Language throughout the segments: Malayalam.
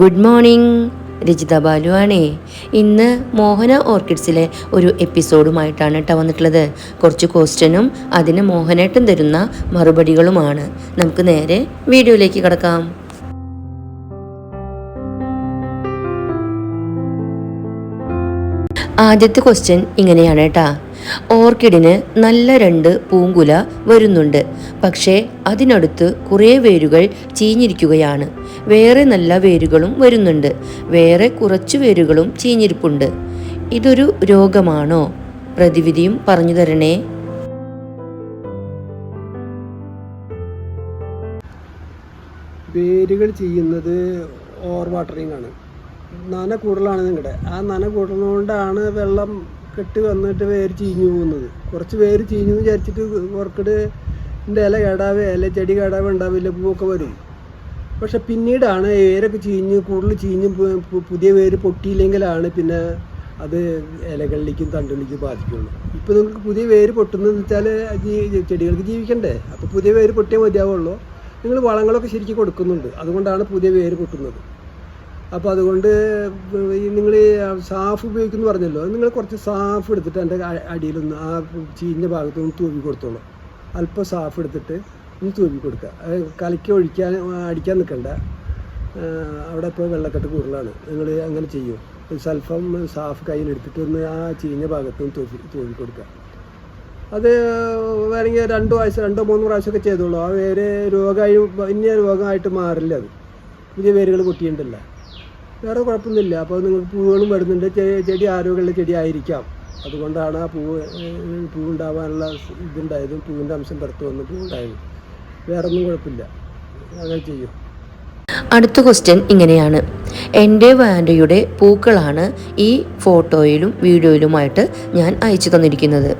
Good morning. രജിത ബാലു ആണേ ഇന്ന് മോഹന ഓർക്കിഡ്സിലെ ഒരു എപ്പിസോഡുമായിട്ടാണ് കേട്ടോ വന്നിട്ടുള്ളത്. കുറച്ച് ക്വസ്റ്റ്യനും അതിന് മോഹനേട്ടൻ തരുന്ന മറുപടികളുമാണ്. നമുക്ക് നേരെ വീഡിയോയിലേക്ക് കിടക്കാം. ആദ്യത്തെ ക്വസ്റ്റ്യൻ ഇങ്ങനെയാണ് കേട്ടാ ഓർക്കിഡിന് നല്ല രണ്ട് പൂങ്കുല വരുന്നുണ്ട്. പക്ഷേ അതിനടുത്ത് കുറേ വേരുകൾ ചീഞ്ഞിരിക്കുകയാണ്. വേറെ നല്ല വേരുകളും വരുന്നുണ്ട്. വേറെ കുറച്ച് വേരുകളും ചീഞ്ഞിരിപ്പുണ്ട്. ഇതൊരു രോഗമാണോ? പ്രതിവിധിയും പറഞ്ഞു തരണേ. വേരുകൾ ചെയ്യുന്നത് ഓവർ വാട്ടറിങ് ആണ്. നന കൂടുതലാണ് നിങ്ങളുടെ ആ നന കൂടുന്നതുകൊണ്ടാണ് വെള്ളം കെട്ടി വന്നിട്ട് വേര് ചീഞ്ഞു പോകുന്നത്. കുറച്ച് വേര് ചീഞ്ഞു എന്ന് വിചാരിച്ചിട്ട് ഓർക്കിഡിന്റെ ഇല കേടാവേ ഇല ചെടി കേടാവേ ഉണ്ടാവില്ല പൂവൊക്കെ വരും. പക്ഷെ പിന്നീടാണ് വേരൊക്കെ ചീഞ്ഞ് കൂടുതൽ ചീഞ്ഞ് പുതിയ വേര് പൊട്ടിയില്ലെങ്കിലാണ് പിന്നെ അത് ഇലകളിലേക്കും തണ്ടുകളിലേക്കും ബാധിക്കുള്ളൂ. ഇപ്പോൾ നിങ്ങൾക്ക് പുതിയ വേര് പൊട്ടുന്നതെന്ന് വെച്ചാൽ ചെടികൾക്ക് ജീവിക്കണ്ടേ? അപ്പോൾ പുതിയ വേര് പൊട്ടിയേ മതിയാവുള്ളൂ. നിങ്ങൾ വളങ്ങളൊക്കെ ശരിക്കും കൊടുക്കുന്നുണ്ട്. അതുകൊണ്ടാണ് പുതിയ വേര് പൊട്ടുന്നത്. അപ്പോൾ അതുകൊണ്ട് നിങ്ങൾ സാഫ് ഉപയോഗിക്കുന്നു പറഞ്ഞല്ലോ. നിങ്ങൾ കുറച്ച് സാഫ് എടുത്തിട്ട് എന്റെ അടിയിലൊന്ന് ആ ചീഞ്ഞ ഭാഗത്തൊന്ന് തൂവി കൊടുത്തോളൂ. അല്പം സാഫ് എടുത്തിട്ട് ഒന്ന് തൂവി കൊടുക്കുക. കലക്കി ഒഴിക്കാൻ അടിക്കാൻ നിൽക്കണ്ട. അവിടെ ഇപ്പോൾ വെള്ളക്കെട്ട് കൂടുതലാണ്. നിങ്ങൾ അങ്ങനെ ചെയ്യും. സൽഫം സാഫ് കയ്യിലെടുത്തിട്ട് ഒന്ന് ആ ചീഞ്ഞ ഭാഗത്തൊന്ന് തൂവി തൂവി കൊടുക്കുക. അത് വേണമെങ്കിൽ രണ്ട് പ്രാവശ്യം രണ്ടോ മൂന്ന് പ്രാവശ്യമൊക്കെ ചെയ്തോളൂ. ആ വേര് രോഗമായി ഇന്ന രോഗമായിട്ട് മാറില്ല അത്. പുതിയ വേരുകൾ പൊട്ടിയിട്ടുണ്ടല്ല വേറെ കുഴപ്പമൊന്നുമില്ല. അപ്പോൾ നിങ്ങൾ പൂവുകളും വരുന്നുണ്ട്. ചെടി ആരോഗ്യമുള്ള ചെടി ആയിരിക്കാം അതുകൊണ്ടാണ് ആ പൂവ് പൂവുണ്ടാവാനുള്ള ഇതുണ്ടായതും. പൂവിന്റെ അംശം പുറത്ത് വന്ന് പൂവുണ്ടായതും. വേറെ ഒന്നും കുഴപ്പമില്ല. അങ്ങനെ ചെയ്യും. അടുത്ത ക്വസ്റ്റ്യൻ ഇങ്ങനെയാണ്. എന്റെ വാൻഡയുടെ പൂക്കളാണ് ഈ ഫോട്ടോയിലും വീഡിയോയിലുമായിട്ട് ഞാൻ അയച്ചു തന്നിരിക്കുന്നത്.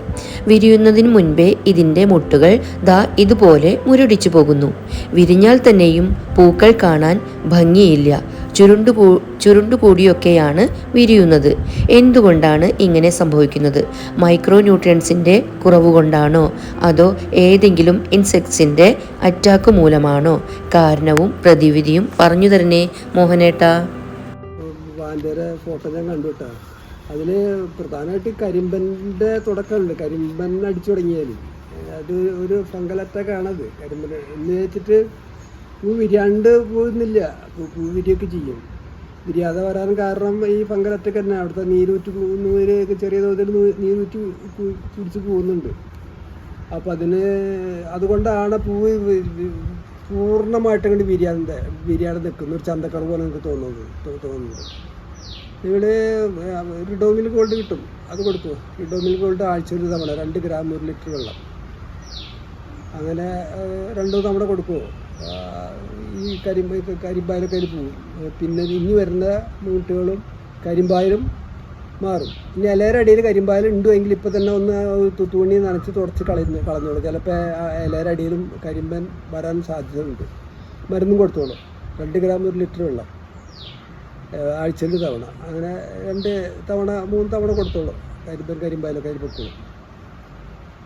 വിരിയുന്നതിന് മുൻപേ ഇതിന്റെ മുട്ടുകൾ ദാ ഇതുപോലെ മുരടിച്ചു പോകുന്നു. വിരിഞ്ഞാൽ തന്നെയും പൂക്കൾ കാണാൻ ഭംഗിയില്ല. ചുരുണ്ടു പൂ ചുരുണ്ടു കൂടിയൊക്കെയാണ് വിരിയുന്നത്. എന്തുകൊണ്ടാണ് ഇങ്ങനെ സംഭവിക്കുന്നത്? മൈക്രോ ന്യൂട്രിയൻസിന്റെ കുറവ് കൊണ്ടാണോ അതോ ഏതെങ്കിലും ഇൻസെക്ട്സിന്റെ അറ്റാക്ക് മൂലമാണോ? കാരണവും പ്രതിവിധിയും പറഞ്ഞു തരണേ മോഹനേട്ടാ. ഫോട്ടോ ഞാൻ കണ്ടു അതിൽ പ്രധാനമായിട്ട് കരിമ്പന്റെ തുടക്കമുണ്ട്. കരിമ്പൻ അടിച്ചു തുടങ്ങിയാൽ അത് ഒരു ഫംഗൽ അറ്റാക്കാണത്. കരിമ്പൻ എന്ന് വെച്ചിട്ട് പൂ വിരിയാണ്ട് പോകുന്നില്ല പൂ- പൂ വിരിയൊക്കെ ചെയ്യും. വിരിയാതെ വരാൻ കാരണം ഈ പങ്കലത്തൊക്കെ തന്നെ. അവിടുത്തെ നീരൂറ്റ് നൂരൊക്കെ ചെറിയ തോതിൽ നീരൂറ്റ് കുടിച്ച് പോകുന്നുണ്ട് അപ്പം അതിന് അതുകൊണ്ടാണ് പൂ പൂർണമായിട്ട് അങ്ങോട്ട് വിരിയാതെ വിരിയാതെ നിൽക്കുന്ന ഒരു ചന്തക്കറ പോലെ എനിക്ക് തോന്നുന്നത്. തോന്നുന്നത്. നിങ്ങൾ റിഡോമിൽ ഗോൾഡ് കിട്ടും. അത് കൊടുക്കുമോ റിഡോമിൽ ഗോൾഡ് ആഴ്ച ഒരു തവണ രണ്ട് ഗ്രാം ഒരു ലിറ്റർ വെള്ളം. അങ്ങനെ രണ്ടു തവണ കൊടുക്കുമോ ഈ കരിമ്പ കരിമ്പായലൊക്കെ പോകും പിന്നെ ഇനി വരുന്ന മൂട്ടുകളും കരിമ്പായലും മാറും. ഇനി ഇലയുടെ അടിയിൽ കരിമ്പായൽ ഉണ്ടെങ്കിൽ ഇപ്പം തന്നെ ഒന്ന് തുണി നനച്ച് തുടച്ച് കളയുന്നു കളഞ്ഞോളൂ. ചിലപ്പോൾ ഇലയുടെ അടിയിലും കരിമ്പൻ വരാൻ സാധ്യതയുണ്ട്. മരുന്നും കൊടുത്തോളൂ. രണ്ട് ഗ്രാം ഒരു ലിറ്റർ വെള്ളം ആഴ്ചയിൽ തവണ. അങ്ങനെ രണ്ട് തവണ മൂന്ന് തവണ കൊടുത്തോളൂ. കരിമ്പൻ കരിമ്പായലൊക്കെ അതിൽ പൊക്കോളൂ.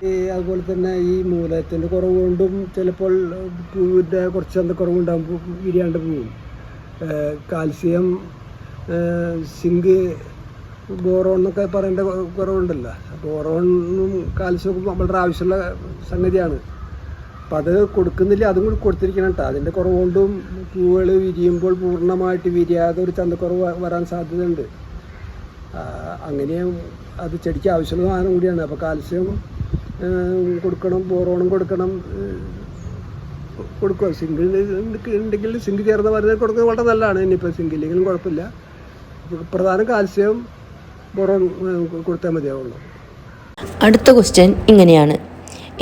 ഈ അതുപോലെ തന്നെ ഈ മൂലത്തിന്റെ കുറവ് കൊണ്ടും ചിലപ്പോൾ പൂവിന്റെ കുറച്ച് ചന്തക്കുറവുണ്ടാകും പൂ ഇരിയാണ്ട് പോവും കാൽസ്യം സിങ്ക് ബോറോൺ എന്നൊക്കെ പറയേണ്ട കുറവുണ്ടല്ലോ. ബോറോണും കാൽസ്യവും വളരെ ആവശ്യമുള്ള സംഗതിയാണ്. അപ്പം അത് കൊടുക്കുന്നില്ല അതും കൂടി കൊടുത്തിരിക്കണം കേട്ടോ അതിന്റെ കുറവ് കൊണ്ടും പൂവുകൾ വിരിയുമ്പോൾ പൂർണമായിട്ട് വിരിയാതെ ഒരു ചന്തക്കുറവ് കുറവ് വരാൻ സാധ്യതയുണ്ട്. അങ്ങനെയും അത് ചെടിക്ക് ആവശ്യമുള്ള സാധനം കൂടിയാണ്. അപ്പോൾ കാൽസ്യം കൊടുക്കണം ബോറോണും കൊടുക്കണം. കൊടുക്കുക. സിംഗിൾ ഉണ്ടെങ്കിൽ സിങ്ക് ചേർന്ന മരുന്ന് കൊടുക്കുന്നത് വളരെ നല്ലതാണ്. ഇനിയിപ്പോൾ സിംഗില്ലെങ്കിലും കുഴപ്പമില്ല. പ്രധാന കാൽസ്യം ബോറോൺ കൊടുത്താൽ മതിയാവുള്ളൂ. അടുത്ത ക്വസ്റ്റ്യൻ ഇങ്ങനെയാണ്.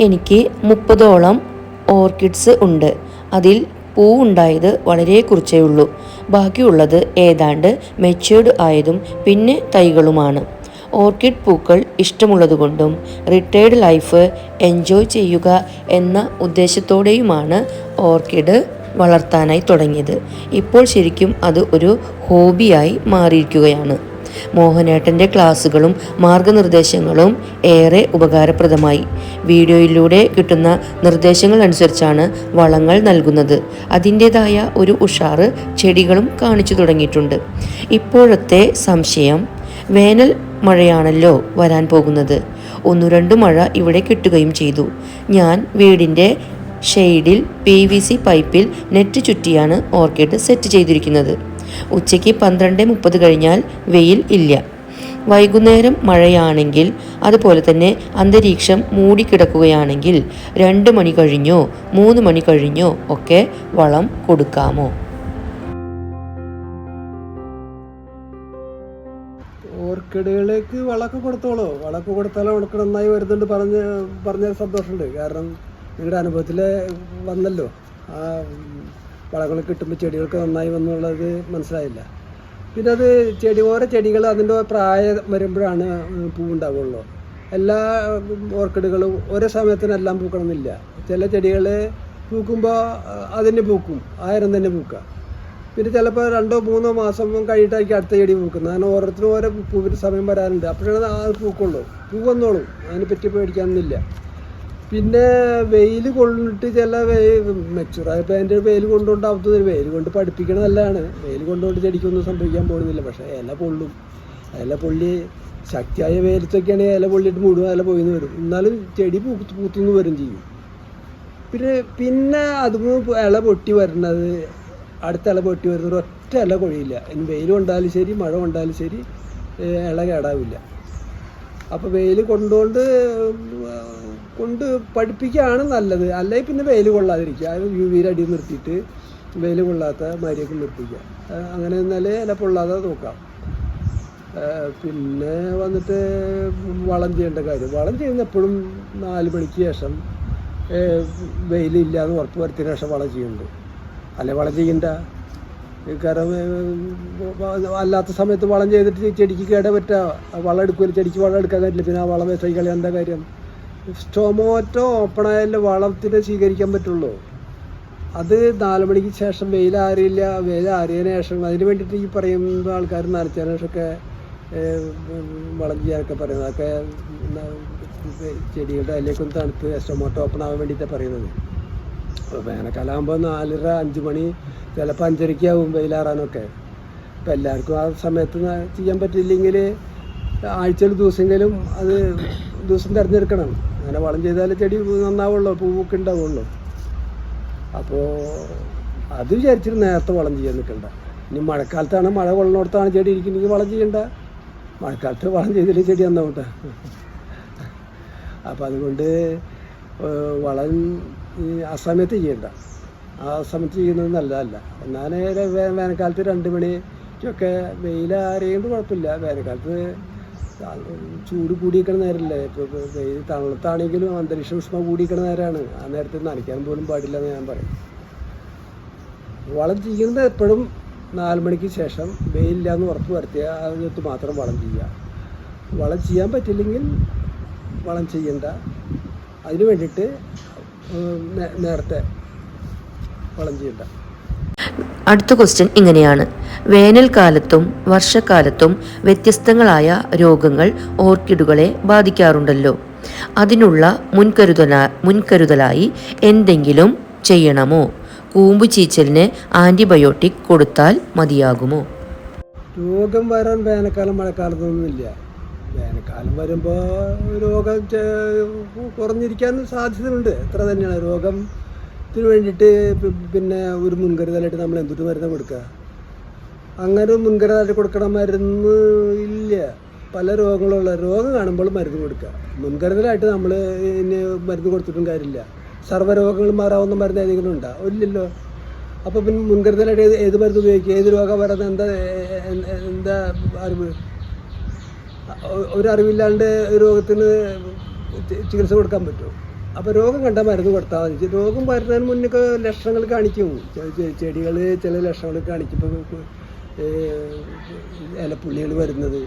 എനിക്ക് മുപ്പതോളം ഓർക്കിഡ്സ് ഉണ്ട്. അതിൽ പൂവുണ്ടായത് വളരെ കുറച്ചേ ഉള്ളൂ. ബാക്കിയുള്ളത് ഏതാണ്ട് മെച്യൂർഡ് ആയതും പിന്നെ തൈകളുമാണ്. ഓർക്കിഡ് പൂക്കൾ ഇഷ്ടമുള്ളതുകൊണ്ടും റിട്ടയർഡ് ലൈഫ് എൻജോയ് ചെയ്യുക എന്ന ഉദ്ദേശത്തോടെയുമാണ് ഓർക്കിഡ് വളർത്താനായി തുടങ്ങിയത്. ഇപ്പോൾ ശരിക്കും അത് ഒരു ഹോബിയായി മാറിയിരിക്കുകയാണ്. മോഹനേട്ടന്റെ ക്ലാസ്സുകളും മാർഗനിർദ്ദേശങ്ങളും ഏറെ ഉപകാരപ്രദമായി. വീഡിയോയിലൂടെ കിട്ടുന്ന നിർദ്ദേശങ്ങൾ അനുസരിച്ചാണ് വളങ്ങൾ നൽകുന്നത്. അതിന്റേതായ ഒരു ഉഷാറ് ചെടികളും കാണിച്ചു തുടങ്ങിയിട്ടുണ്ട്. ഇപ്പോഴത്തെ സംശയം വേനൽ മഴയാണല്ലോ വരാൻ പോകുന്നത്. ഒന്നു രണ്ടു മഴ ഇവിടെ കിട്ടുകയും ചെയ്തു. ഞാൻ വീടിന്റെ ഷെയ്ഡിൽ പി വി സി പൈപ്പിൽ നെറ്റ് ചുറ്റിയാണ് ഓർക്കിഡ് സെറ്റ് ചെയ്തിരിക്കുന്നത്. ഉച്ചയ്ക്ക് പന്ത്രണ്ട് മുപ്പത് കഴിഞ്ഞാൽ വെയിൽ ഇല്ല. വൈകുന്നേരം മഴയാണെങ്കിൽ അതുപോലെ തന്നെ അന്തരീക്ഷം മൂടിക്കിടക്കുകയാണെങ്കിൽ രണ്ട് മണി കഴിഞ്ഞോ മൂന്ന് മണി കഴിഞ്ഞോ ഒക്കെ വളം കൊടുക്കാമോ? ഓർക്കിഡുകളിലേക്ക് വളമൊക്കെ കൊടുത്തോളൂ. വളമൊക്കെ കൊടുത്താലോ ഉണക്ക് നന്നായി വരുന്നുണ്ട് പറഞ്ഞ് പറഞ്ഞ സന്തോഷമുണ്ട്. കാരണം നിങ്ങളുടെ അനുഭവത്തിൽ വന്നല്ലോ. ആ വളങ്ങൾ കിട്ടുമ്പോൾ ചെടികൾക്ക് നന്നായി വന്നുള്ളത് മനസ്സിലായില്ല. പിന്നെ അത് ചെടി ഓരോ ചെടികൾ അതിന്റെ പ്രായം വരുമ്പോഴാണ് പൂവുണ്ടാവുള്ളൂ. എല്ലാ ഓർക്കിഡുകളും ഒരേ സമയത്തിനെല്ലാം പൂക്കണമെന്നില്ല. ചില ചെടികൾ പൂക്കുമ്പോൾ അതിന് പൂക്കും ആയിരം തന്നെ പൂക്കുക പിന്നെ ചിലപ്പോൾ രണ്ടോ മൂന്നോ മാസം കഴിഞ്ഞിട്ടായിരിക്കും അടുത്ത ചെടി പൂക്കുന്നത്. അങ്ങനെ ഓരോരുത്തരും ഓരോ പൂവിന് സമയം വരാറുണ്ട്. അപ്പോഴാണ് ആ പൂക്കുള്ളൂ. പൂ വന്നോളും. അതിനെ പറ്റി പേടിക്കാനൊന്നുമില്ല പിന്നെ വെയിൽ കൊണ്ടിട്ട് ചില മെച്ചൂറായപ്പോൾ അതിന്റെ വെയിൽ കൊണ്ടുകൊണ്ട് കൊണ്ടുകൊണ്ടാവത്തത് വെയിൽ കൊണ്ട് പഠിപ്പിക്കണത് നല്ലതാണ്. വെയിൽ കൊണ്ടുകൊണ്ട് ചെടിക്കൊന്നും സംഭവിക്കാൻ പോകുന്നില്ല. പക്ഷേ ഇല പൊള്ളും. ഇല പൊള്ളി ശക്തിയായ വെയിലത്തൊക്കെയാണെങ്കിൽ ഇല പൊള്ളിയിട്ട് മുഴുവൻ ഇല പോയിന്ന് വരും. എന്നാലും ചെടി പൂ പൂത്തുനിന്ന് വരും ചെയ്യും. പിന്നെ പിന്നെ അതും ഇല പൊട്ടി വരുന്നത് അടുത്ത ഇല പൊട്ടി വരുന്ന ഒറ്റ ഇല കൊഴിയില്ല. ഇനി വെയിൽ കൊണ്ടാലും ശരി മഴ കൊണ്ടാലും ശരി ഇല കേടാവില്ല. അപ്പോൾ വെയിൽ കൊണ്ടുകൊണ്ട് കൊണ്ട് പഠിപ്പിക്കുകയാണ് നല്ലത്. അല്ലെങ്കിൽ പിന്നെ വെയിൽ കൊള്ളാതിരിക്കുക. അത് യു വിയിൽ അടി നിർത്തിയിട്ട് വെയിൽ കൊള്ളാത്ത മാരിയൊക്കെ നിർത്തിക്കുക. അങ്ങനെ എന്നാലേ ഇല പൊള്ളാതെ നോക്കാം. പിന്നെ വന്നിട്ട് വളം ചെയ്യേണ്ട കാര്യം. വളം ചെയ്യുന്ന എപ്പോഴും നാല് മണിക്ക് ശേഷം വെയിലില്ലാന്ന് ഉറപ്പ് വരുത്തിയതിന് ശേഷം വളം ചെയ്യുന്നുണ്ട്. അല്ലെ വളം ചെയ്യണ്ട? അല്ലാത്ത സമയത്ത് വളം ചെയ്തിട്ട് ചെടിക്ക് കേട പറ്റുക വളം എടുക്കുമല്ലോ ചെടിക്ക് വളം എടുക്കാൻ പറ്റില്ല പിന്നെ ആ വളം വേസ്റ്റ് കളി എന്താ കാര്യം? ടൊമാറ്റോ ഓപ്പണായാലും വളത്തിന് സ്വീകരിക്കാൻ പറ്റുള്ളൂ. അത് നാല് മണിക്ക് ശേഷം വെയിൽ ആറിയില്ല വെയിൽ ആറിയതിന് ശേഷം അതിന് വേണ്ടിയിട്ട് ഈ പറയുന്ന ആൾക്കാർ നനച്ചതിന് ശേഷമൊക്കെ വളം ചെയ്യാനൊക്കെ പറയുന്നത്. അതൊക്കെ ചെടികളുടെ അതിലേക്കൊന്ന് തണുത്ത് സ്റ്റൊമാറ്റോ ഓപ്പൺ ആവാൻ വേണ്ടിയിട്ടാണ് പറയുന്നത്. അപ്പോൾ വേനൽക്കാലമാകുമ്പോൾ നാലര അഞ്ച് മണി ചിലപ്പോൾ അഞ്ചരയ്ക്കാവും വെയിലാറാനൊക്കെ. ഇപ്പം എല്ലാവർക്കും ആ സമയത്ത് ചെയ്യാൻ പറ്റില്ലെങ്കിൽ ആഴ്ചയിൽ ദിവസമെങ്കിലും അത് ദിവസം തിരഞ്ഞെടുക്കണം. അങ്ങനെ വളം ചെയ്താലേ ചെടി നന്നാവുള്ളൂ പൂവൊക്കെ ഉണ്ടാവുള്ളൂ. അപ്പോൾ അത് വിചാരിച്ചിട്ട് നേരത്തെ വളം ചെയ്യാൻ നിൽക്കണ്ട ഇനി മഴക്കാലത്താണ് മഴ കൊള്ളിനോടത്താണ് ചെടി ഇരിക്കുന്നെങ്കിൽ വളം ചെയ്യണ്ട. മഴക്കാലത്ത് വളം ചെയ്തിട്ട് ചെടി നന്നാവട്ടെ. അപ്പം അതുകൊണ്ട് വളം ഈ ആ സമയത്ത് ചെയ്യണ്ട. ആ സമയത്ത് ചെയ്യുന്നത് നല്ലതല്ല. വേ- വേനൽക്കാലത്ത് രണ്ട് മണിക്കൊക്കെ വെയിലാറിയത് കുഴപ്പമില്ല വേനൽക്കാലത്ത് ചൂട് കൂടിയിരിക്കണ നേരമല്ലേ ഇപ്പോൾ വെയിൽ തണുത്താണെങ്കിലും അന്തരീക്ഷ ഉഷ്മ കൂടിയിരിക്കണ നേരമാണ് ആ നേരത്ത് നനയ്ക്കാൻ പോലും പാടില്ല എന്ന് ഞാൻ പറയും. വളം ചെയ്യുന്നത് എപ്പോഴും നാല് മണിക്ക് ശേഷം വെയിലില്ല എന്ന് ഉറപ്പ് വരുത്തിയ അതിനകത്ത് മാത്രം വളം ചെയ്യുക. വളം ചെയ്യാൻ പറ്റില്ലെങ്കിൽ വളം ചെയ്യണ്ട. അതിന് വേണ്ടിയിട്ട് നേരത്തെ വളം ചെയ്യണ്ട. അടുത്ത ക്വസ്റ്റ്യൻ ഇങ്ങനെയാണ്. വേനൽക്കാലത്തും വർഷക്കാലത്തും വ്യത്യസ്തങ്ങളായ രോഗങ്ങൾ ഓർക്കിഡുകളെ ബാധിക്കാറുണ്ടല്ലോ. അതിനുള്ള മുൻകരുതല മുൻകരുതലായി എന്തെങ്കിലും ചെയ്യണമോ? കൂമ്പ് ചീച്ചലിന് ആന്റിബയോട്ടിക് കൊടുത്താൽ മതിയാകുമോ? രോഗം വരാൻ വേനൽക്കാലം മഴക്കാലത്തൊന്നുമില്ല. വേനൽക്കാലം വരുമ്പോൾ രോഗം കുറഞ്ഞിരിക്കാൻ സാധ്യതയുണ്ട് എത്ര തന്നെയാണ് രോഗത്തിന് വേണ്ടിയിട്ട് പിന്നെ ഒരു മുൻകരുതലായിട്ട് നമ്മൾ എന്തൊരു മരുന്ന് കൊടുക്കുക അങ്ങനെ മുൻകരുതലായിട്ട് കൊടുക്കണ മരുന്ന് ഇല്ല. പല രോഗങ്ങളുള്ള രോഗം കാണുമ്പോൾ മരുന്ന് കൊടുക്കുക മുൻകരുതലായിട്ട് നമ്മൾ ഇനി മരുന്ന് കൊടുത്തിട്ടും കാര്യമില്ല. സർവരോഗങ്ങൾ മാറാവുന്ന മരുന്ന് ഏതെങ്കിലും ഉണ്ടോ? ഇല്ലല്ലോ. അപ്പോൾ പിന്നെ മുൻകരുതലായിട്ട് ഏത് മരുന്ന് ഉപയോഗിക്കുക? ഏത് രോഗം വരുന്ന എന്താ എന്താ അറിവ്? ഒരറിവില്ലാണ്ട് രോഗത്തിന് ചികിത്സ കൊടുക്കാൻ പറ്റുമോ? അപ്പോൾ രോഗം കണ്ടാൽ മരുന്ന് കൊടുത്താൽ മതി. രോഗം വരുന്നതിന് മുന്നൊക്കെ ലക്ഷണങ്ങൾ കാണിക്കും. ചെടികൾ ചില ലക്ഷണങ്ങൾ കാണിക്കുമ്പോൾ ഇലപ്പുള്ളികൾ വരുന്നത്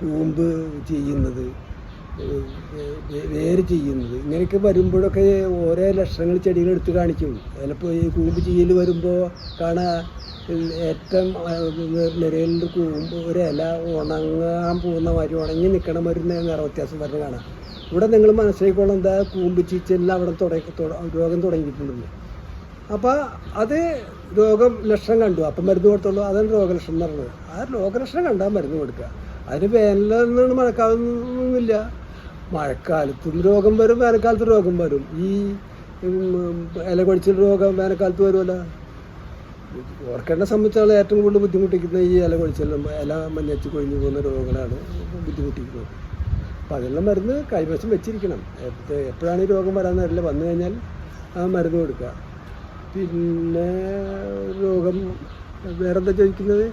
കൂമ്പ് ചെയ്യുന്നത് വേര് ചെയ്യുന്നത്. ഇങ്ങനെയൊക്കെ വരുമ്പോഴൊക്കെ ഓരോ ലക്ഷണങ്ങൾ ചെടികൾ എടുത്ത് കാണിക്കും. ചിലപ്പോൾ ഈ കൂമ്പ് ചെയ്യൽ വരുമ്പോൾ കാണാൻ ഏറ്റവും നിരയിൽ കൂമ്പ് ഒരു ഇല ഉണങ്ങാൻ പോകുന്ന മാതിരി ഉണങ്ങി നിൽക്കണ മാതിരി നിറ വ്യത്യാസം വരുന്നത് കാണാം. ഇവിടെ നിങ്ങൾ മനസ്സിലാക്കിക്കോളാം എന്താ കൂമ്പ് ചീച്ചലിൽ അവിടെ തുടങ്ങി രോഗം തുടങ്ങിയിട്ടുണ്ടെന്ന്. അപ്പോൾ അത് രോഗം ലക്ഷണം കണ്ടു. അപ്പം മരുന്ന് കൊടുത്തുള്ളൂ അതാണ് രോഗലക്ഷണം എന്ന് പറയുന്നത് ആ രോഗലക്ഷണം കണ്ടാൽ മരുന്ന് കൊടുക്കുക. അതിന് വേനലെന്നാണ് മഴക്കാലമൊന്നുമില്ല മഴക്കാലത്തും രോഗം വരും വേനൽക്കാലത്ത് രോഗം വരും. ഈ ഇല കൊഴിച്ചിൽ രോഗം വേനൽക്കാലത്ത് വരുമല്ലോ. ഓർക്കേണ്ട സംബന്ധിച്ചാണ് ഏറ്റവും കൂടുതൽ ബുദ്ധിമുട്ടിക്കുന്ന ഈ ഇല കൊഴിച്ചിലും ഇല മഞ്ഞച്ച് കൊഴിഞ്ഞു പോകുന്ന രോഗങ്ങളാണ് ബുദ്ധിമുട്ടിക്കുന്നത്. അപ്പോൾ അതെല്ലാം മരുന്ന് കൈവശം വെച്ചിരിക്കണം. എപ്പ- എപ്പോഴാണ് ഈ രോഗം വരാൻ നേരില്ല വന്നു കഴിഞ്ഞാൽ ആ മരുന്ന് കൊടുക്കുക. പിന്നെ രോഗം വേറെന്താ ചോദിക്കുന്നത്?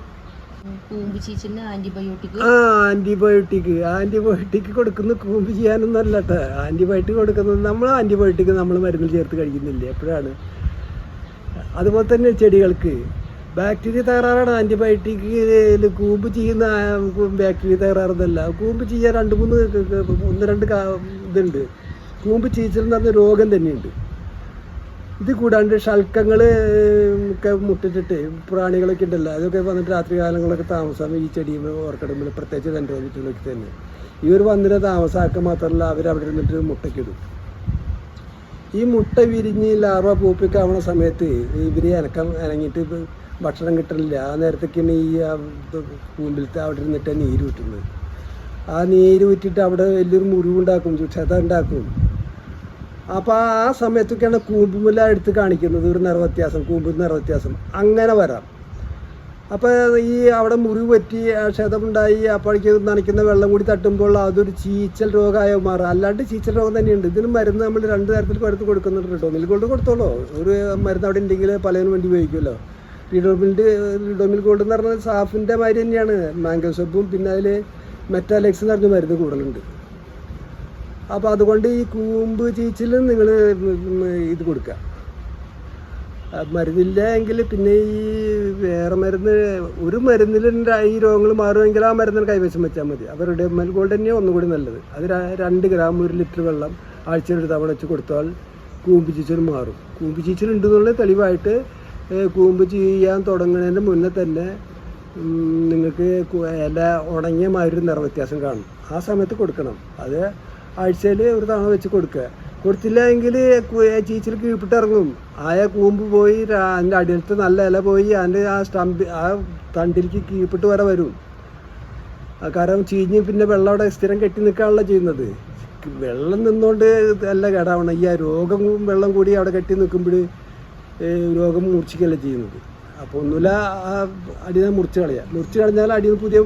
ആന്റിബയോട്ടിക് ആ ആന്റിബയോട്ടിക് ആന്റിബയോട്ടിക് കൊടുക്കുന്ന കൂമ്പ് ചെയ്യാനൊന്നല്ല കേട്ടോ ആന്റിബയോട്ടിക് കൊടുക്കുന്നത് നമ്മൾ ആന്റിബയോട്ടിക് നമ്മൾ മരുന്നിൽ ചേർത്ത് കഴിക്കുന്നില്ല? എപ്പോഴാണ്? അതുപോലെ തന്നെ ചെടികൾക്ക്. ബാക്ടീരിയ തകരാറാണ്. ആന്റിബയോട്ടിക് കൂമ്പ് ചെയ്യുന്ന ബാക്ടീരിയ തകരാറെന്നല്ല. കൂമ്പ് ചെയ്യാൻ രണ്ട് മൂന്ന് ഒന്ന് രണ്ട് ഇതുണ്ട്. കൂമ്പ് ചീച്ചൽ എന്ന് പറഞ്ഞ രോഗം തന്നെയുണ്ട്. ഇത് കൂടാണ്ട് ഷൽക്കങ്ങൾ ഒക്കെ മുട്ടിട്ടിട്ട് പ്രാണികളൊക്കെ ഉണ്ടല്ലോ. അതൊക്കെ വന്നിട്ട് രാത്രി കാലങ്ങളൊക്കെ താമസം ഈ ചെടിയും ഓർക്കിടുമ്പോൾ പ്രത്യേകിച്ച് ദണ്ഡോമിറ്റുകളൊക്കെ തന്നെ. ഇവർ വന്നിട്ട് താമസമാക്കുക മാത്രമല്ല അവർ അവിടെ ഇരുന്നിട്ട് മുട്ടയ്ക്കിടും ഈ മുട്ട വിരിഞ്ഞ് ലാർവ പൂപ്പിക്കാവുന്ന സമയത്ത് ഇവർ അനക്കം അനങ്ങിയിട്ട് ഭക്ഷണം കിട്ടണില്ല. ആ നേരത്തേക്കാണ് ഈ കൂമ്പിലത്തെ അവിടെ ഇരുന്നിട്ട് നീര് വിട്ടുന്നത് ആ നീര് വിറ്റിട്ട് അവിടെ വലിയൊരു മുറിവുണ്ടാക്കും. ക്ഷത ഉണ്ടാക്കും അപ്പോൾ ആ സമയത്തൊക്കെയാണ് കൂമ്പുമുല എടുത്ത് കാണിക്കുന്നത്. ഒരു നിറവ്യത്യാസം കൂമ്പിൽ നിറവ്യത്യാസം അങ്ങനെ വരാം. അപ്പോൾ ഈ അവിടെ മുറിവ് പറ്റി ക്ഷതമുണ്ടായി അപ്പോഴേക്ക് നനയ്ക്കുന്ന വെള്ളം കൂടി തട്ടുമ്പോൾ അതൊരു ചീച്ചൽ രോഗമായി മാറും. അല്ലാണ്ട് ചീച്ചൽ രോഗം തന്നെയുണ്ട്. ഇതിന് മരുന്ന് നമ്മൾ രണ്ട് തരത്തിൽ മരുന്ന് കൊടുക്കുന്നുണ്ട് റിഡോമിൽ ഗോൾഡ് കൊടുത്തോളൂ. ഒരു മരുന്ന് അവിടെ ഉണ്ടെങ്കിൽ പലതിനും വേണ്ടി ഉപയോഗിക്കുമല്ലോ. റിഡോമിൽഡ് റിഡോമിൽ ഗോൾഡ് എന്ന് പറഞ്ഞാൽ സാഫിന്റെ മാതിരി തന്നെയാണ്. മാംഗോ സോപ്പും പിന്നെ അതിൽ മെറ്റാലെക്സ് എന്ന് പറഞ്ഞ മരുന്ന് കൂടുതലുണ്ട്. അപ്പോൾ അതുകൊണ്ട് ഈ കൂമ്പ് ചീച്ചിൽ നിങ്ങൾ ഇത് കൊടുക്കുക. മരുന്നില്ല എങ്കിൽ പിന്നെ ഈ വേറെ മരുന്ന് ഒരു മരുന്നിലുണ്ട് ഈ രോഗങ്ങൾ മാറുമെങ്കിൽ ആ മരുന്നിന് കൈവശം വെച്ചാൽ മതി. അവരുടെ മെൽ ഗോൾഡ് തന്നെയാണ് ഒന്നുകൂടി നല്ലത്. അത് രണ്ട് ഗ്രാം ഒരു ലിറ്റർ വെള്ളം ആഴ്ചയിൽ ഒരു തവണ വെച്ച് കൊടുത്താൽ കൂമ്പ് ചീച്ചൽ മാറും. കൂമ്പ് ചീച്ചൽ ഉണ്ടെന്നുള്ള തെളിവായിട്ട് കൂമ്പ് ചെയ്യാൻ തുടങ്ങുന്നതിന് മുന്നേ തന്നെ നിങ്ങൾക്ക് ഇല ഉണങ്ങിയ മാതിരി നിറവ്യത്യാസം കാണും. ആ സമയത്ത് കൊടുക്കണം. അത് ആഴ്ചയിൽ ഒരു തവണ വെച്ച് കൊടുക്കുക. കൊടുത്തില്ല എങ്കിൽ ചീച്ചിൽ കീഴ്പിട്ടിറങ്ങും ആയ കൂമ്പ് പോയി അതിന്റെ അടിയിലത്തെ നല്ല ഇല പോയി അതിന്റെ ആ സ്റ്റമ്പ് ആ തണ്ടിലേക്ക് കീഴ്പിട്ട് വരെ വരും. കാരണം ചീഞ്ഞ് പിന്നെ വെള്ളം അവിടെ സ്ഥിരം കെട്ടി നിൽക്കാണല്ലോ ചെയ്യുന്നത്. വെള്ളം നിന്നുകൊണ്ട് അല്ല കേടാവണം. ഈ ആ രോഗം വെള്ളം കൂടി അവിടെ കെട്ടി നിൽക്കുമ്പോൾ രോഗം മൂർച്ഛിക്കല്ല ചെയ്യുന്നത്. അപ്പോൾ ഒന്നുമില്ല അടിയെ മുറിച്ച് കളയുക. മുറിച്ച് കളഞ്ഞാൽ അടിയിൽ പുതിയ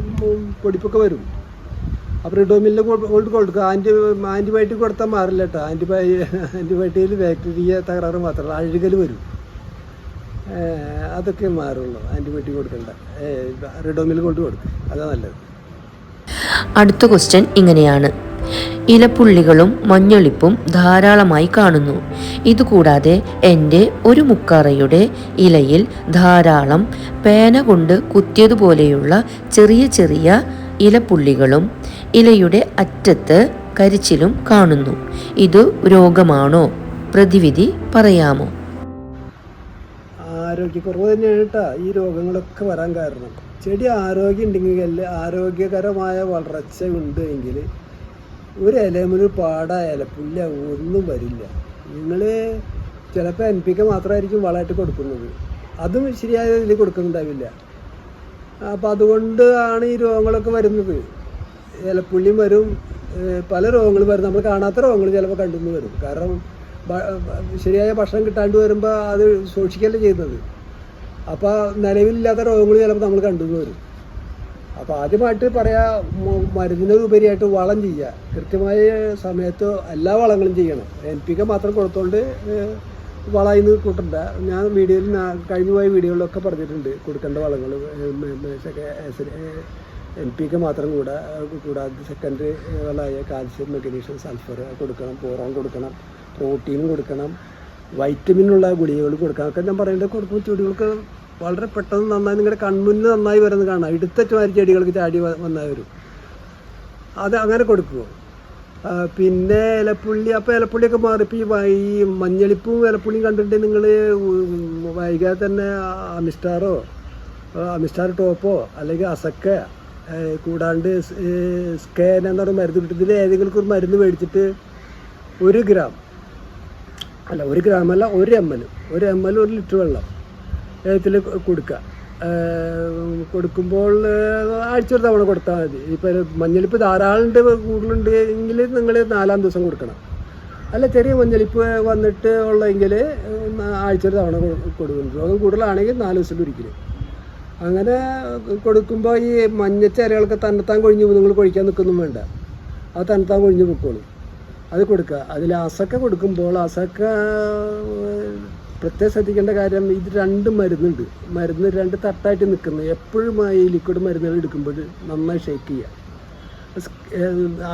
പൊടിപ്പൊക്കെ വരും. അപ്പോൾ റിഡോമിലിന് ഗോൾഡ് കൊടുക്കുക. ആന്റി ആന്റിബയോട്ടിക് കൊടുത്താൽ മാറില്ല കേട്ടോ ആന്റിബയോ ആന്റിബയോട്ടിക്കിൽ ബാക്ടീരിയ തകരാറ് മാത്രമല്ല അഴുകൽ വരും. അതൊക്കെ മാറുള്ളൂ. ആന്റിബയോട്ടിക് കൊടുക്കണ്ട. റിഡോമിൽ ഗോൾഡ് കൊടുക്കുക അതാണ് നല്ലത്. അടുത്ത ക്വസ്റ്റ്യൻ ഇങ്ങനെയാണ്. ഇലപ്പുള്ളികളും മഞ്ഞളിപ്പും ധാരാളമായി കാണുന്നു. ഇതുകൂടാതെ എന്റെ ഒരു മുക്കറയുടെ ഇലയിൽ ധാരാളം പേന കൊണ്ട് കുത്തിയതുപോലെയുള്ള ചെറിയ ചെറിയ ഇലപ്പുള്ളികളും ഇലയുടെ അറ്റത്ത് കരിച്ചിലും കാണുന്നു. ഇത് രോഗമാണോ? പ്രതിവിധി പറയാമോ? ആരോഗ്യക്കുറവ് തന്നെയാണ് കേട്ടോ ഈ രോഗങ്ങളൊക്കെ വരാൻ കാരണം. ചെടി ആരോഗ്യം ഉണ്ടെങ്കിൽ ആരോഗ്യകരമായ വളർച്ച ഉണ്ട് എങ്കിൽ ഒരു ഇലമുൽ പാട പുല്ല ഒന്നും വരില്ല. നിങ്ങൾ ചിലപ്പോൾ എൻ പിക്ക് മാത്രമായിരിക്കും വളമായിട്ട് കൊടുക്കുന്നത്. അതും ശരിയായ ഇതിൽ കൊടുക്കുന്നുണ്ടാവില്ല. അപ്പോൾ അതുകൊണ്ട് ആണ് ഈ രോഗങ്ങളൊക്കെ വരുന്നത്. ഇലപ്പുള്ളിയും വരും പല രോഗങ്ങളും വരും. നമ്മൾ കാണാത്ത രോഗങ്ങൾ ചിലപ്പോൾ കണ്ടുന്ന് വരും. കാരണം ശരിയായ ഭക്ഷണം കിട്ടാണ്ട് വരുമ്പോൾ അത് സൂക്ഷിക്കല്ലേ ചെയ്യുന്നത്. അപ്പോൾ നിലവിലില്ലാത്ത രോഗങ്ങൾ ചിലപ്പോൾ നമ്മൾ കണ്ടുന്ന് വരും. അപ്പോൾ ആദ്യമായിട്ട് പറയാ മ- മരുന്നിന് ഉപരിയായിട്ട് വളം ചെയ്യുക. കൃത്യമായ സമയത്ത് എല്ലാ വളങ്ങളും ചെയ്യണം. എൻ പി കെ മാത്രം കൊടുത്തോണ്ട് വളമായി നിന്ന് കൂട്ടണ്ട. ഞാൻ വീഡിയോയിൽ കഴിഞ്ഞുപോയ കഴിഞ്ഞു പോയ വീഡിയോകളിലൊക്കെ പറഞ്ഞിട്ടുണ്ട് കൊടുക്കേണ്ട വളങ്ങൾ എൻ പി കെ മാത്രം കൂടാ കൂടാതെ സെക്കൻഡറി വളമായ കാൽസ്യം മെഗ്നീഷ്യം സൾഫർ കൊടുക്കണം ബോറോൺ കൊടുക്കണം പ്രോട്ടീൻ കൊടുക്കണം വൈറ്റമിനുള്ള ഗുളികകൾ കൊടുക്കണം. ഒക്കെ ഞാൻ പറയേണ്ടത് കൊടുക്കുമ്പോൾ ചെടികൾക്ക് വളരെ പെട്ടെന്ന് നന്നായി നിങ്ങളുടെ കൺമുന്നിൽ നന്നായി വരുന്നത് കാണാം. എടുത്ത ചുമാരി ചെടികൾക്ക് ചാടി വന്നാൽ വരും. അത് അങ്ങനെ കൊടുക്കുമോ പിന്നെ ഇലപ്പുള്ളി അപ്പോൾ ഇലപ്പുള്ളിയൊക്കെ മാറി. ഇപ്പോൾ ഈ ഈ മഞ്ഞളിപ്പും ഇലപ്പുള്ളിയും കണ്ടിട്ട് നിങ്ങൾ വൈകാതെ തന്നെ അമിസ്റ്റാറോ അമിസ്റ്റാർ ടോപ്പോ? അല്ലെങ്കിൽ അസക്ക കൂടാണ്ട് സ്കാൻ എന്ന് പറഞ്ഞ മരുന്ന് കിട്ടും. ഇതിൽ ഏതെങ്കിലും ഒരു മരുന്ന് മേടിച്ചിട്ട് ഒരു ഗ്രാം. അല്ല ഒരു ഗ്രാം അല്ല ഒരു എം എൽ ഒരു എം എൽ ഒരു ലിറ്റർ വെള്ളം ഇതിൽ കൊടുക്കുക. കൊടുക്കുമ്പോൾ ആഴ്ച ഒരു തവണ കൊടുത്താൽ മതി. ഇപ്പോൾ മഞ്ഞളിപ്പ് ധാരാളം കൂടുതലുണ്ട് എങ്കിൽ നിങ്ങൾ നാലാം ദിവസം കൊടുക്കണം. അല്ല ചെറിയ മഞ്ഞളിപ്പ് വന്നിട്ട് ഉള്ളെങ്കിൽ ആഴ്ച ഒരു തവണ കൊടുക്കുന്നു കൊടുക്കും. രോഗം കൂടുതലാണെങ്കിൽ നാല് ദിവസം ഒരിക്കലും. അങ്ങനെ കൊടുക്കുമ്പോൾ ഈ മഞ്ഞച്ചരകളൊക്കെ തന്നെത്താൻ കൊഴിഞ്ഞ് നിങ്ങൾ കൊഴിക്കാൻ നിൽക്കൊന്നും വേണ്ട. അത് തന്നെത്താൻ കൊഴിഞ്ഞ് പൊക്കോളും. അത് കൊടുക്കുക. അതിൽ അസക്ക കൊടുക്കുമ്പോൾ അസക്ക പ്രത്യേകം ശ്രദ്ധിക്കേണ്ട കാര്യം ഇത് രണ്ട് മരുന്നുണ്ട്. മരുന്ന് രണ്ട് തട്ടായിട്ട് നിൽക്കുന്നത് എപ്പോഴും ഈ ലിക്വിഡ് മരുന്നുകൾ എടുക്കുമ്പോൾ നന്നായി ഷേക്ക് ചെയ്യുക.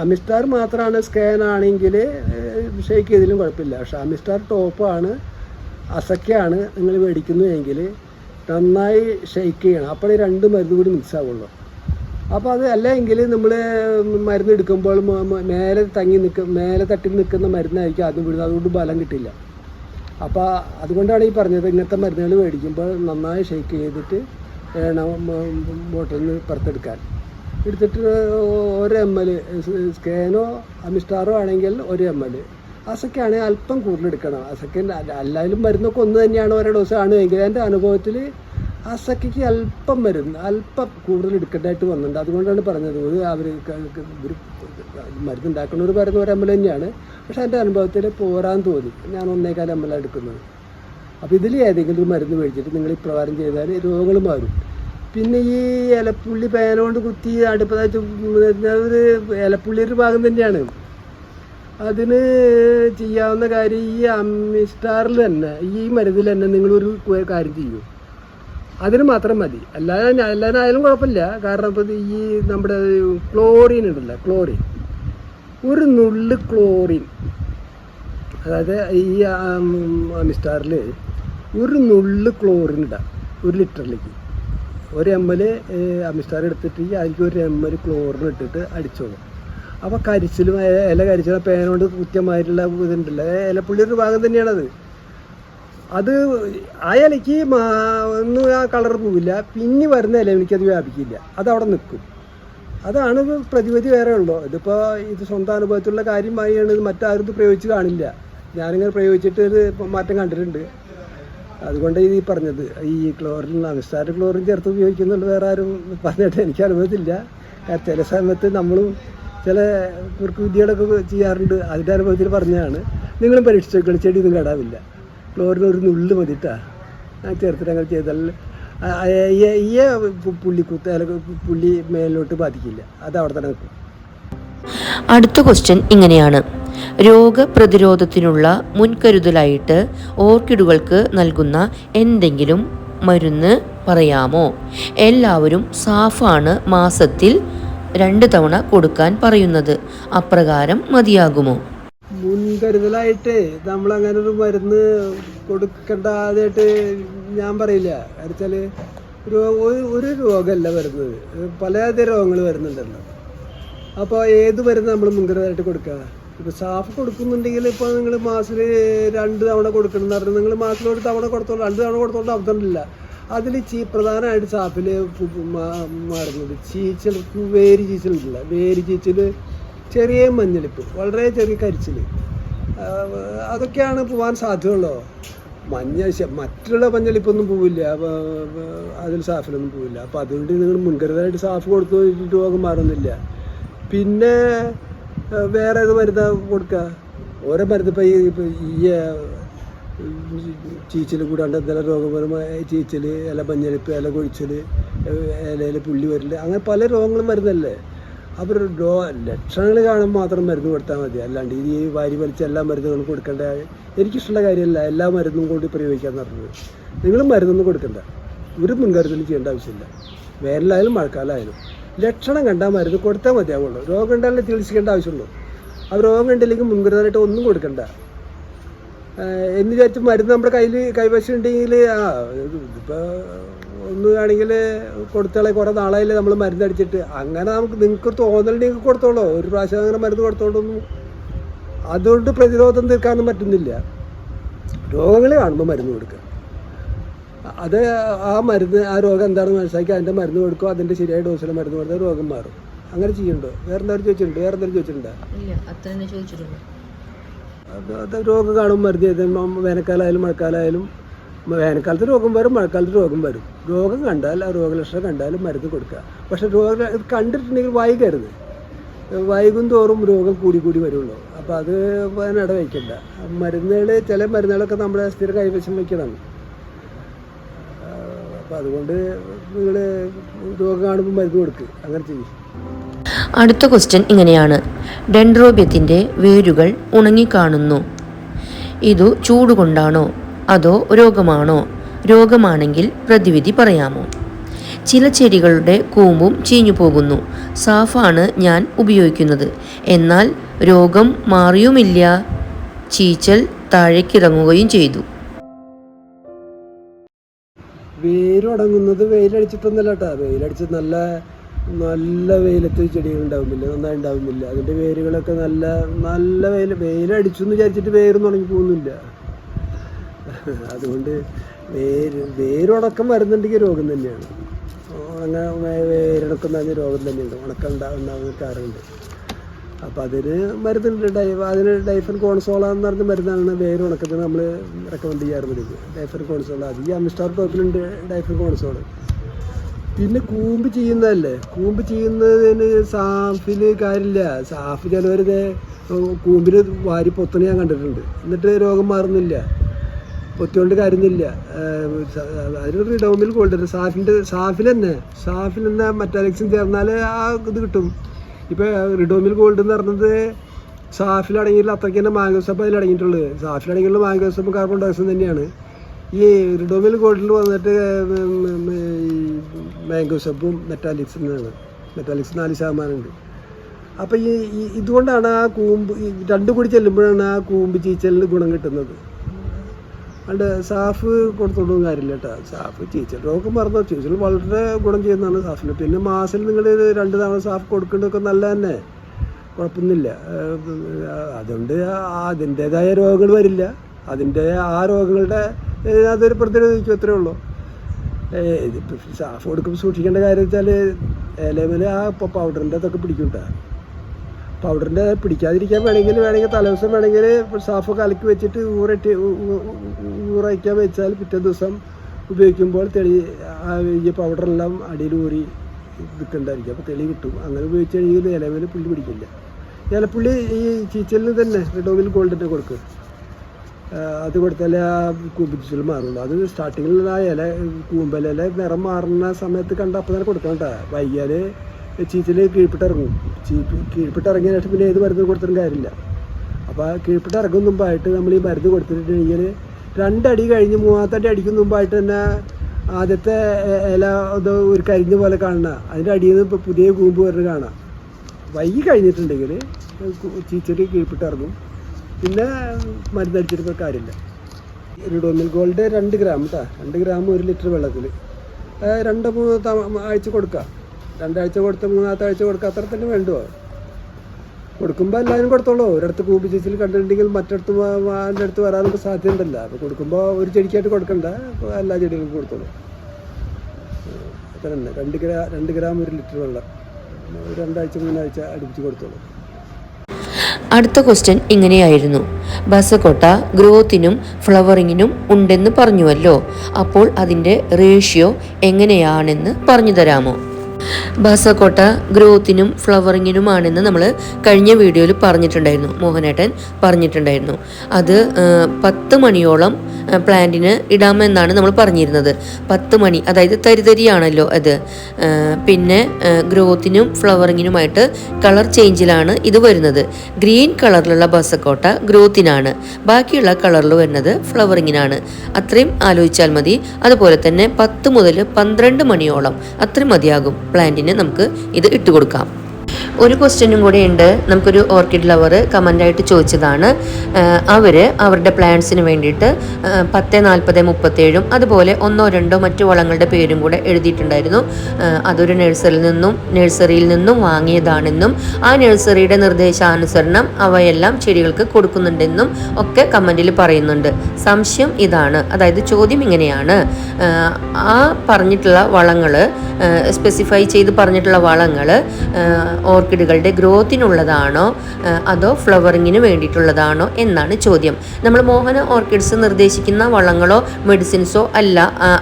അമിസ്റ്റാർ മാത്രമാണ് സ്കാൻ ആണെങ്കിൽ ഷേക്ക് ചെയ്തതിലും കുഴപ്പമില്ല. പക്ഷെ അമിസ്റ്റാർ ടോപ്പാണ് അസക്കയാണ് നിങ്ങൾ മേടിക്കുന്നതെങ്കിൽ നന്നായി ഷെയ്ക്ക് ചെയ്യണം. അപ്പോഴേ രണ്ട് മരുന്ന് കൂടി മിക്സ് ആവുള്ളൂ. അപ്പോൾ അത് അല്ലെങ്കിൽ നമ്മൾ മരുന്ന് എടുക്കുമ്പോൾ മേലെ തങ്ങി നിൽക്ക മേലെ തട്ടി നിൽക്കുന്ന മരുന്നായിരിക്കും ആദ്യം വിടുന്നത് അതുകൊണ്ട് ബലം കിട്ടില്ല. അപ്പോൾ അതുകൊണ്ടാണ് ഈ പറഞ്ഞത് ഇങ്ങനത്തെ മരുന്നുകൾ മേടിക്കുമ്പോൾ നന്നായി ഷെയ്ക്ക് ചെയ്തിട്ട് വേണം ബോട്ടിൽ നിന്ന് പുറത്തെടുക്കാൻ. എടുത്തിട്ട് ഒരു എം എൽ സ്കാനോ അമിസ്റ്റാറോ ആണെങ്കിൽ ഒരു എം എൽ അസക്കാണെങ്കിൽ അല്പം കൂടുതൽ എടുക്കണം അസക്ക എല്ലാവരും മരുന്നൊക്കെ ഒന്ന് തന്നെയാണ് ഓരോ ഡോസ് ആണ്. എങ്കിൽ എന്റെ അനുഭവത്തിൽ അസക്കയ്ക്ക് അല്പം മരുന്ന് അല്പം കൂടുതൽ എടുക്കേണ്ടതായിട്ട് വന്നിട്ടുണ്ട്. അതുകൊണ്ടാണ് പറഞ്ഞത്. ഒരു അവർ ഒരു മരുന്ന് ഒരു എം എൽ തന്നെയാണ്. പക്ഷേ എന്റെ അനുഭവത്തിൽ പോരാൻ തോന്നി. ഞാൻ എം എൽ എടുക്കുന്നത്. അപ്പോൾ ഇതിൽ ഏതെങ്കിലും ഒരു മരുന്ന് മേടിച്ചിട്ട് നിങ്ങൾ ഇപ്രകാരം ചെയ്താൽ രോഗങ്ങൾ മാറും. പിന്നെ ഈ ഇലപ്പുള്ളി പേന കൊണ്ട് കുത്തി അടുപ്പതായിട്ട് ഒരു ഇലപ്പുള്ളി ഒരു ഭാഗം തന്നെയാണ്. അതിന് ചെയ്യാവുന്ന കാര്യം ഈ അമിസ്റ്റാറിൽ തന്നെ ഈ മരുന്നിൽ തന്നെ നിങ്ങളൊരു കാര്യം ചെയ്യൂ. അതിന് മാത്രം മതി. അല്ലാതെ അല്ലാതായാലും കുഴപ്പമില്ല. കാരണം ഇപ്പോൾ ഈ നമ്മുടെ ക്ലോറിൻ ഉണ്ടല്ലോ ക്ലോറിൻ. ഒരു നുള്ളു ക്ലോറിൻ. അതായത് ഈ അമിസ്റ്റാറിൽ ഒരു നുള്ളു ക്ലോറിൻ ഇടാം ഒരു ലിറ്ററിലേക്ക്. ഒരു എം എൽ അമിസ്റ്റാർ എടുത്തിട്ട് അതിലേക്ക് ഒരു എം എൽ ക്ലോറിൻ ഇട്ടിട്ട് അടിച്ചോളും. അപ്പോൾ കരിച്ചിലും ഇല കരിച്ചില പേന കൊണ്ട് കുറ്റമായിട്ടുള്ള ഇതുണ്ടല്ലോ. ഇലപ്പുള്ളി ഒരു ഭാഗം തന്നെയാണത്. അത് ആ ഇലയ്ക്ക് ഒന്നും ആ കളർ പോവില്ല. പിന്നെ വരുന്ന ഇല അത് വ്യാപിക്കില്ല. അത് അവിടെ നിൽക്കും. അതാണ് പ്രതിവിധി വേറെ ഉള്ളൂ. ഇതിപ്പോൾ ഇത് സ്വന്തം അനുഭവത്തിലുള്ള കാര്യമായാണ് ഇത് മറ്റാരും ഇത് പ്രയോഗിച്ച് കാണില്ല. ഞാനിങ്ങനെ പ്രയോഗിച്ചിട്ട് ഇത് മാറ്റം കണ്ടിട്ടുണ്ട്. അതുകൊണ്ട് ഈ പറഞ്ഞത് ഈ ക്ലോറിൻ അമിസ്റ്റാർ ക്ലോറിൻ ചേർത്ത് ഉപയോഗിക്കുന്നുണ്ട് വേറെ ആരും പറഞ്ഞിട്ട് എനിക്ക് അനുഭവത്തില്ല. ചില സമയത്ത് നമ്മളും ചില കുറുക്ക് വിദ്യകളൊക്കെ ചെയ്യാറുണ്ട്. അതിന്റെ അനുഭവത്തിൽ പറഞ്ഞതാണ്. നിങ്ങളും പരീക്ഷിച്ച് നോക്കണം ചെടി ഒന്നും കേടാവില്ല ക്ലോറിൻ ഒരു നുള്ളു മതിട്ടാ ഞാൻ ചേർത്തിട്ട് അങ്ങനെ ചെയ്താൽ ബാധിക്കില്ല. അത് അവിടെ തന്നെ അടുത്ത ക്വസ്റ്റ്യൻ ഇങ്ങനെയാണ്. രോഗപ്രതിരോധത്തിനുള്ള മുൻകരുതലായിട്ട് ഓർക്കിഡുകൾക്ക് നൽകുന്ന എന്തെങ്കിലും മരുന്ന് പറയാമോ? എല്ലാവരും സാഫാണ് മാസത്തിൽ രണ്ട് തവണ കൊടുക്കാൻ പറയുന്നത്. അപ്രകാരം മതിയാകുമോ? മുൻകരുതലായിട്ട് നമ്മൾ അങ്ങനെ ഒരു മരുന്ന് കൊടുക്കേണ്ടതായിട്ട് ഞാൻ പറയില്ല. വെച്ചാൽ ഒരു രോഗമല്ല വരുന്നത്. പലതരം രോഗങ്ങൾ വരുന്നുണ്ടല്ലോ. അപ്പോൾ ഏത് മരുന്ന് നമ്മൾ മുൻകരുതലായിട്ട് കൊടുക്കുക? ഇപ്പോൾ സാഫ് കൊടുക്കുന്നുണ്ടെങ്കിൽ ഇപ്പോൾ നിങ്ങൾ മാസത്തിൽ രണ്ട് തവണ കൊടുക്കണം എന്ന് പറഞ്ഞാൽ നിങ്ങൾ മാസത്തിൽ ഒരു തവണ കൊടുത്തോളൂ രണ്ട് തവണ കൊടുത്തോളൂ അബദ്ധമില്ല അതിൽ ചീ പ്രധാനമായിട്ട് സാപ്പിൽ മാറുന്നത് ചീച്ചൽ വേര് ചീച്ചലുണ്ടല്ല വേരി ചീച്ചൽ ചെറിയ മഞ്ഞളിപ്പ് വളരെ ചെറിയ കരിച്ചിൽ അതൊക്കെയാണ് പോവാൻ സാധ്യതയുള്ളൂ? മഞ്ഞ മറ്റുള്ള മഞ്ഞളിപ്പൊന്നും പോവില്ല. അതിൽ സാഫിലൊന്നും പോവില്ല. അപ്പോൾ അതുകൊണ്ട് നിങ്ങൾ മുൻകരുതലായിട്ട് സാഫ് കൊടുത്തു കഴിഞ്ഞിട്ട് രോഗം മാറുന്നില്ല. പിന്നെ വേറെ ഏത് മരുന്നാ കൊടുക്കുക ഓരോ മരുന്ന് ഇപ്പം ഈ ചീച്ചൽ കൂടാണ്ട് എന്തെല്ലാം രോഗപരമായ ചീച്ചൽ ഇല മഞ്ഞളിപ്പ് ഇല കൊഴിച്ചൽ ഇലയിൽ പുള്ളി വരൽ അങ്ങനെ പല രോഗങ്ങളും മരുന്നല്ലേ അവർ രോ ലക്ഷണങ്ങൾ കാണുമ്പോൾ മാത്രം മരുന്ന് കൊടുത്താൽ മതി. അല്ലാണ്ട് ഈ വാരി വലിച്ച എല്ലാ മരുന്നുകളും കൊടുക്കേണ്ട എനിക്കിഷ്ടമുള്ള കാര്യമല്ല. എല്ലാ മരുന്നും കൊണ്ട് പ്രയോഗിക്കാൻ പറഞ്ഞത്. നിങ്ങൾ മരുന്നൊന്നും കൊടുക്കണ്ട. ഒരു മുൻകരുതലും ചെയ്യേണ്ട ആവശ്യമില്ല. വേനലായാലും മഴക്കാലമായാലും ലക്ഷണം കണ്ടാൽ മരുന്ന് കൊടുത്താൽ മതിയാവുള്ളൂ. രോഗം ഉണ്ടായാലും ചികിത്സിക്കേണ്ട ആവശ്യമുള്ളൂ. ആ രോഗം ഉണ്ടെങ്കിൽ മുൻകരുതലായിട്ട് ഒന്നും കൊടുക്കണ്ട. എന്ന് വിചാരിച്ച് മരുന്ന് നമ്മുടെ കയ്യിൽ കൈവശം ഉണ്ടെങ്കിൽ ആ ഇതിപ്പോൾ ഒന്ന് വേണമെങ്കിൽ കൊടുത്താളെ കുറേ നാളായില്ലേ നമ്മൾ മരുന്നടിച്ചിട്ട് അങ്ങനെ നമുക്ക് നിങ്ങൾക്ക് തോന്നലുണ്ടെങ്കിൽ കൊടുത്തോളൂ. ഒരു പ്രാവശ്യം അങ്ങനെ മരുന്ന് കൊടുത്തോണ്ടൊന്നും അതുകൊണ്ട് പ്രതിരോധം തീർക്കാനൊന്നും പറ്റുന്നില്ല. രോഗങ്ങൾ കാണുമ്പോൾ മരുന്ന് കൊടുക്കുക. അത് ആ മരുന്ന് ആ രോഗം എന്താണെന്ന് മനസ്സിലാക്കി അതിന്റെ മരുന്ന് കൊടുക്കുക. അതിന്റെ ശരിയായ ഡോസിൽ മരുന്ന് കൊടുത്താൽ രോഗം മാറും. അങ്ങനെ ചെയ്യണ്ടോ വേറെന്തായാലും ചോദിച്ചിട്ടുണ്ടോ? വേറെന്തായാലും ചോദിച്ചിട്ടുണ്ടോ ഇല്ല അത്ര തന്നെ ചോദിച്ചിട്ടുള്ളൂ അത് അത് രോഗം കാണും മരുന്ന് ചെയ്താൽ വേനൽക്കാലമായാലും മഴക്കാലമായാലും വേനൽക്കാലത്ത് രോഗം വരും മഴക്കാലത്ത് രോഗം വരും. രോഗം കണ്ടാൽ ആ രോഗലക്ഷണം കണ്ടാൽ മരുന്ന് കൊടുക്കുക. പക്ഷെ രോഗ കണ്ടിട്ടുണ്ടെങ്കിൽ വൈകരുത്. വൈകും തോറും രോഗം കൂടി കൂടി വരുള്ളൂ. അപ്പോൾ അത് അതിനിട വയ്ക്കണ്ട മരുന്നുകൾ ചില മരുന്നുകളൊക്കെ നമ്മുടെ സ്ഥിരം കൈവശം വയ്ക്കണം. അപ്പോൾ അതുകൊണ്ട് നിങ്ങൾ രോഗം കാണുമ്പോൾ മരുന്ന് കൊടുക്കുക അങ്ങനെ ചെയ്യും. അടുത്ത ക്വസ്റ്റ്യൻ ഇങ്ങനെയാണ്. ഡെൻഡ്രോബ്യത്തിന്റെ വേരുകൾ ഉണങ്ങിക്കാണുന്നു. ഇതു ചൂടുകൊണ്ടാണോ? അതോ രോഗമാണോ? രോഗമാണെങ്കിൽ പ്രതിവിധി പറയാമോ? ചില ചെടികളുടെ കൂമ്പും ചീഞ്ഞു പോകുന്നു. സാഫാണ് ഞാൻ ഉപയോഗിക്കുന്നത്. എന്നാൽ രോഗം മാറിയുമില്ല. ചീച്ചൽ താഴേക്കിറങ്ങുകയും ചെയ്തു. വേരുടങ്ങുന്നത് വെയിലടിച്ചിട്ടൊന്നുമല്ല കേട്ടോ. വെയിലടിച്ച് നല്ല നല്ല വെയിലത്ത് ചെടികൾ ഉണ്ടാവുന്നില്ല നന്നായി ഉണ്ടാവുന്നില്ല. അതിന്റെ വേരുകളൊക്കെ നല്ല നല്ല വെയിൽ വെയിലടിച്ചു എന്ന് വിചാരിച്ചിട്ട് വേരൊന്നും ഉണങ്ങി പോകുന്നില്ല. അതുകൊണ്ട് വേര് വേരുണക്കം വരുന്നുണ്ടെങ്കിൽ രോഗം തന്നെയാണ്. ഉണങ്ങ വേരടക്കം തന്നെ രോഗം തന്നെയുണ്ട് ഉണക്കം ഉണ്ടാകുന്ന കാരണമുണ്ട്. അപ്പോൾ അതിന് മരുന്നുണ്ട് ഡൈ അതിന് ഡൈഫൻ കോൺസോള എന്ന് പറഞ്ഞ മരുന്നാണ് വേര് ഉണക്കത്തിന് നമ്മൾ റെക്കമെൻഡ് ചെയ്യാറുള്ളത്. ഡൈഫൻ കോൺസോള. അത് ഈ അമിസ്റ്റാർ ടോപ്പിലുണ്ട് ഡൈഫൻ കോൺസോൾ പിന്നെ കൂമ്പ് ചെയ്യുന്നതല്ലേ? കൂമ്പ് ചെയ്യുന്നതിന് സാഫിന് കാര്യമില്ല. സാഫ് ചിലവരിത് കൂമ്പിന് വാരി പൊത്തണ ഞാൻ കണ്ടിട്ടുണ്ട്. എന്നിട്ട് രോഗം മാറുന്നില്ല. പൊത്തിക്കൊണ്ട് കാര്യമൊന്നുമില്ല. അതിനൊരു ഡോമിൽ കൊണ്ടുവരും. സാഫിന്റെ സാഫിൽ തന്നെ സാഫിൽ തന്നെ മറ്റാലക്സും ചേർന്നാൽ ആ ഇത് കിട്ടും. ഇപ്പോൾ റിഡോമിൽ ഗോൾഡ് എന്ന് പറഞ്ഞത് സാഫിലടങ്ങിയിട്ടുള്ള അത്രയ്ക്ക് തന്നെ മാംഗോസപ്പ് അതിലടങ്ങിയിട്ടുള്ളത്. സാഫിലടങ്ങിയിട്ടുള്ള മാംഗോസപ്പും കാർബൺ ഡയോക്സൈഡ് തന്നെയാണ്. ഈ റിഡോമിൽ ഗോൾഡിൽ വന്നിട്ട് മാംഗോ സബും മെറ്റാലിക്സ് ആണ് മെറ്റാലിക്സ് നാല് ശതമാനമുണ്ട്. അപ്പോൾ ഈ ഇതുകൊണ്ടാണ് ആ കൂമ്പ് രണ്ടും കൂടി ചെല്ലുമ്പോഴാണ് ആ കൂമ്പ് ചീച്ചലിന് ഗുണം കിട്ടുന്നത്. അണ്ട് സാഫ് കൊടുത്തോണ്ടും കാര്യമില്ല കേട്ടോ സാഫ് ചീച്ചൽ രോഗം മറന്നോ? ചീച്ചൽ വളരെ ഗുണം ചെയ്യുന്നതാണ് സാഫിന്. പിന്നെ മാസിൽ നിങ്ങൾ രണ്ട് തവണ സാഫ് കൊടുക്കേണ്ടതൊക്കെ നല്ല തന്നെ. കുഴപ്പമൊന്നുമില്ല. അതുകൊണ്ട് അതിന്റേതായ രോഗങ്ങൾ വരില്ല. അതിന്റെ ആ രോഗങ്ങളുടെ അതൊരു പ്രതിരോധിക്കും അത്രേ ഉള്ളൂ. സ്റ്റാഫ് കൊടുക്കുമ്പോൾ സൂക്ഷിക്കേണ്ട കാര്യം വെച്ചാൽ ഇലമേൽ ആ പൗഡറിന്റെ അതൊക്കെ പിടിക്കും കേട്ടോ പൗഡറിന്റെ പിടിക്കാതിരിക്കാൻ വേണമെങ്കിൽ വേണമെങ്കിൽ തലേദിവസം വേണമെങ്കിൽ സാഫ് കലക്കി വെച്ചിട്ട് ഊറിട്ട് ഊറയ്ക്കാൻ വെച്ചാൽ പിറ്റേ ദിവസം ഉപയോഗിക്കുമ്പോൾ തെളി ആ ഈ പൗഡറെല്ലാം അടിയിൽ ഊറി നിൽക്കണ്ടായിരിക്കും. അപ്പോൾ തെളി കിട്ടും. അങ്ങനെ ഉപയോഗിച്ച് കഴിഞ്ഞാൽ ഇലമേൽ പുള്ളി പിടിക്കില്ല. ഇലപ്പുള്ളി ഈ ചീച്ചലിന് തന്നെ ഡോമിൽ ഗോൾഡിന്റെ കൊടുക്കും. അത് കൊടുത്താലേ ആ കൂമ്പിച്ചിൽ മാറുള്ളൂ. അത് സ്റ്റാർട്ടിങ്ങിൽ ആ ഇല കൂമ്പലില നിറം മാറുന്ന സമയത്ത് കണ്ട അപ്പം തന്നെ കൊടുക്കണം കേട്ടോ വൈകിയാൽ ചീച്ചിൽ കീഴ്പ്പിട്ടിറങ്ങും. ചീപ്പ് കീഴ്പ്പിട്ടിറങ്ങിയ ശേഷം പിന്നെ ഏത് മരുന്ന് കൊടുത്തിട്ടും കാര്യമില്ല. അപ്പോൾ ആ കീഴ്പ്പിട്ട് ഇറങ്ങും മുമ്പായിട്ട് നമ്മൾ ഈ മരുന്ന് കൊടുത്തിട്ടുണ്ടെങ്കിൽ രണ്ടടി കഴിഞ്ഞ് മൂന്നാമത്തെ അടി അടിക്കും മുമ്പായിട്ട് തന്നെ ആദ്യത്തെ ഇല ഇത് ഒരു കരിഞ്ഞ പോലെ കാണുന്ന അതിന്റെ അടിയിൽ നിന്ന് ഇപ്പോൾ പുതിയ കൂമ്പ് വരുന്നത് കാണാം. വൈകി കഴിഞ്ഞിട്ടുണ്ടെങ്കിൽ ചീച്ചടി കീഴ്പ്പിട്ട് ഇറങ്ങും പിന്നെ മരുന്നടിച്ചിട്ട് കാര്യമില്ല. റിഡോമിൽ ഗോൾഡ് രണ്ട് ഗ്രാം കേട്ടോ രണ്ട് ഗ്രാം ഒരു ലിറ്റർ വെള്ളത്തിൽ. രണ്ട് മൂന്ന് ആഴ്ച കൊടുക്കുക രണ്ടാഴ്ച കൊടുത്ത് മൂന്നാമത്തെ ആഴ്ച കൊടുക്കുക അത്ര തന്നെ വേണ്ടുമോ കൊടുക്കുമ്പോൾ എല്ലാവരും കൊടുത്തോളൂ. ഒരിടത്ത് കൂമ്പ് ചേച്ചിൽ കണ്ടിട്ടുണ്ടെങ്കിൽ മറ്റിടത്ത് എന്റെ അടുത്ത് വരാനൊക്കെ സാധ്യത ഉണ്ടല്ലോ അപ്പോൾ കൊടുക്കുമ്പോൾ ഒരു ചെടിക്കായിട്ട് കൊടുക്കണ്ട. എല്ലാ ചെടികൾക്കും കൊടുത്തോളൂ. അത്ര തന്നെ രണ്ട് ഗ്രാ രണ്ട് ഗ്രാം ഒരു ലിറ്റർ വെള്ളം. രണ്ടാഴ്ച മൂന്നാഴ്ച അടുപ്പിച്ച് കൊടുത്തോളൂ. അടുത്ത ക്വസ്റ്റ്യൻ ഇങ്ങനെയായിരുന്നു. ബസക്കോട്ട ഗ്രോത്തിനും ഫ്ലവറിങ്ങിനും ഉണ്ടെന്ന് പറഞ്ഞുവല്ലോ. അപ്പോൾ അതിന്റെ റേഷ്യോ എങ്ങനെയാണെന്ന് പറഞ്ഞു തരാമോ ബസക്കോട്ട ഗ്രോത്തിനും ഫ്ലവറിങ്ങിനുമാണെന്ന് നമ്മൾ കഴിഞ്ഞ വീഡിയോയിൽ പറഞ്ഞിട്ടുണ്ടായിരുന്നു. മോഹനേട്ടൻ പറഞ്ഞിട്ടുണ്ടായിരുന്നു. അത് പത്ത് മണിയോളം പ്ലാന്റിന് ഇടാമെന്നാണ് നമ്മൾ പറഞ്ഞിരുന്നത്. പത്ത് മണി അതായത് തരിതരിയാണല്ലോ അത്. പിന്നെ ഗ്രോത്തിനും ഫ്ലവറിങ്ങിനുമായിട്ട് കളർ ചേഞ്ചിലാണ് ഇത് വരുന്നത്. ഗ്രീൻ കളറിലുള്ള ബസക്കോട്ട ഗ്രോത്തിനാണ്. ബാക്കിയുള്ള കളറിൽ വരുന്നത് ഫ്ലവറിങ്ങിനാണ്. അത്രയും ആലോചിച്ചാൽ മതി. അതുപോലെ തന്നെ പത്ത് മുതൽ പന്ത്രണ്ട് മണിയോളം അത്രയും മതിയാകും പ്ലാന്റിന് നമുക്ക് ഇത് ഇട്ട് കൊടുക്കാം. ഒരു ക്വസ്റ്റ്യനും കൂടെ ഉണ്ട് നമുക്കൊരു ഓർക്കിഡ് ലവർ കമന്റായിട്ട് ചോദിച്ചതാണ്. അവർ അവരുടെ പ്ലാന്റ്സിന് വേണ്ടിയിട്ട് പത്ത് നാൽപ്പത് മുപ്പത്തേഴും അതുപോലെ ഒന്നോ രണ്ടോ മറ്റു വളങ്ങളുടെ പേരും കൂടെ എഴുതിയിട്ടുണ്ടായിരുന്നു. അതൊരു നഴ്സറിയിൽ നിന്നും നഴ്സറിയിൽ നിന്നും വാങ്ങിയതാണെന്നും ആ നഴ്സറിയുടെ നിർദ്ദേശാനുസരണം അവയെല്ലാം ചെടികൾക്ക് കൊടുക്കുന്നുണ്ടെന്നും ഒക്കെ കമന്റിൽ പറയുന്നുണ്ട്. സംശയം ഇതാണ്. അതായത് ചോദ്യം ഇങ്ങനെയാണ്. ആ, പറഞ്ഞിട്ടുള്ള വളങ്ങൾ സ്പെസിഫൈ ചെയ്ത് പറഞ്ഞിട്ടുള്ള വളങ്ങൾ ഓർക്കിഡുകളുടെ ഗ്രോത്തിനുള്ളതാണോ അതോ ഫ്ലവറിങ്ങിന് വേണ്ടിയിട്ടുള്ളതാണോ എന്നാണ് ചോദ്യം. നമ്മൾ മോഹന ഓർക്കിഡ്സ് നിർദ്ദേശിക്കുന്ന വളങ്ങളോ മെഡിസിൻസോ അല്ല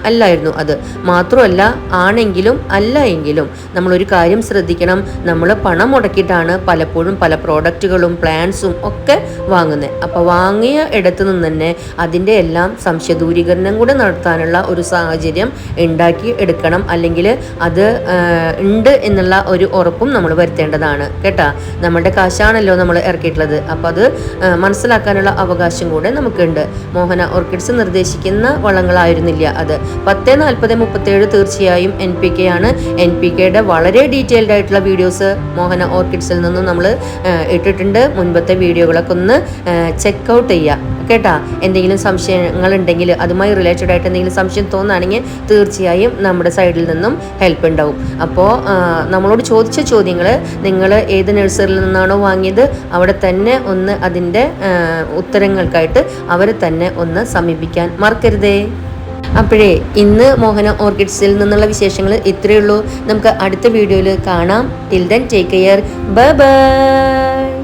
അല്ലായിരുന്നു അത്. മാത്രമല്ല ആണെങ്കിലും അല്ല എങ്കിലും നമ്മളൊരു കാര്യം ശ്രദ്ധിക്കണം. നമ്മൾ പണം മുടക്കിയിട്ടാണ് പലപ്പോഴും പല പ്രോഡക്റ്റുകളും പ്ലാന്റ്സും ഒക്കെ വാങ്ങുന്നത് അപ്പോൾ വാങ്ങിയ ഇടത്തു നിന്ന് തന്നെ അതിന്റെ എല്ലാം സംശയദൂരീകരണം കൂടെ നടത്താനുള്ള ഒരു സാഹചര്യം ഉണ്ടാക്കി എടുക്കണം. അല്ലെങ്കിൽ അത് ഉണ്ട് എന്നുള്ള ഒരു ഉറപ്പും നമ്മൾ വരുത്തേണ്ടതാണ് കേട്ടാ? നമ്മുടെ കാശാണല്ലോ നമ്മൾ ഇറക്കിയിട്ടുള്ളത്. അപ്പോൾ അത് മനസ്സിലാക്കാനുള്ള അവകാശം കൂടെ നമുക്കുണ്ട്. മോഹന ഓർക്കിഡ്സ് നിർദ്ദേശിക്കുന്ന വളങ്ങളായിരുന്നില്ല അത്. പത്ത് നാൽപ്പത് മുപ്പത്തേഴ് തീർച്ചയായും എൻ പി കെ ആണ്. എൻ പി കെയുടെ വളരെ ഡീറ്റെയിൽഡ് ആയിട്ടുള്ള വീഡിയോസ് മോഹന ഓർക്കിഡ്സിൽ നിന്നും നമ്മൾ ഇട്ടിട്ടുണ്ട്. മുൻപത്തെ വീഡിയോകളൊക്കെ ഒന്ന് ചെക്ക് ഔട്ട് ചെയ്യുക. കേട്ടാ എന്തെങ്കിലും സംശയങ്ങൾ ഉണ്ടെങ്കിൽ അതുമായി റിലേറ്റഡ് ആയിട്ട് എന്തെങ്കിലും സംശയം തോന്നുകയാണെങ്കിൽ തീർച്ചയായും നമ്മുടെ സൈഡിൽ നിന്നും ഹെൽപ്പ് ഉണ്ടാവും. അപ്പോൾ നമ്മളോട് ചോദിച്ച ചോദ്യങ്ങൾ നിങ്ങൾ ഏത് നഴ്സറിയിൽ നിന്നാണോ വാങ്ങിയത്? അവിടെ തന്നെ ഒന്ന് അതിന്റെ ഉത്തരങ്ങൾക്കായിട്ട് അവരെ തന്നെ ഒന്ന് സമീപിക്കാൻ മറക്കരുതേ. അപ്പോഴേ ഇന്ന് മോഹന ഓർക്കിഡ്സിൽ നിന്നുള്ള വിശേഷങ്ങൾ ഇത്രയേ ഉള്ളൂ. നമുക്ക് അടുത്ത വീഡിയോയിൽ കാണാം. Till then take care bye bye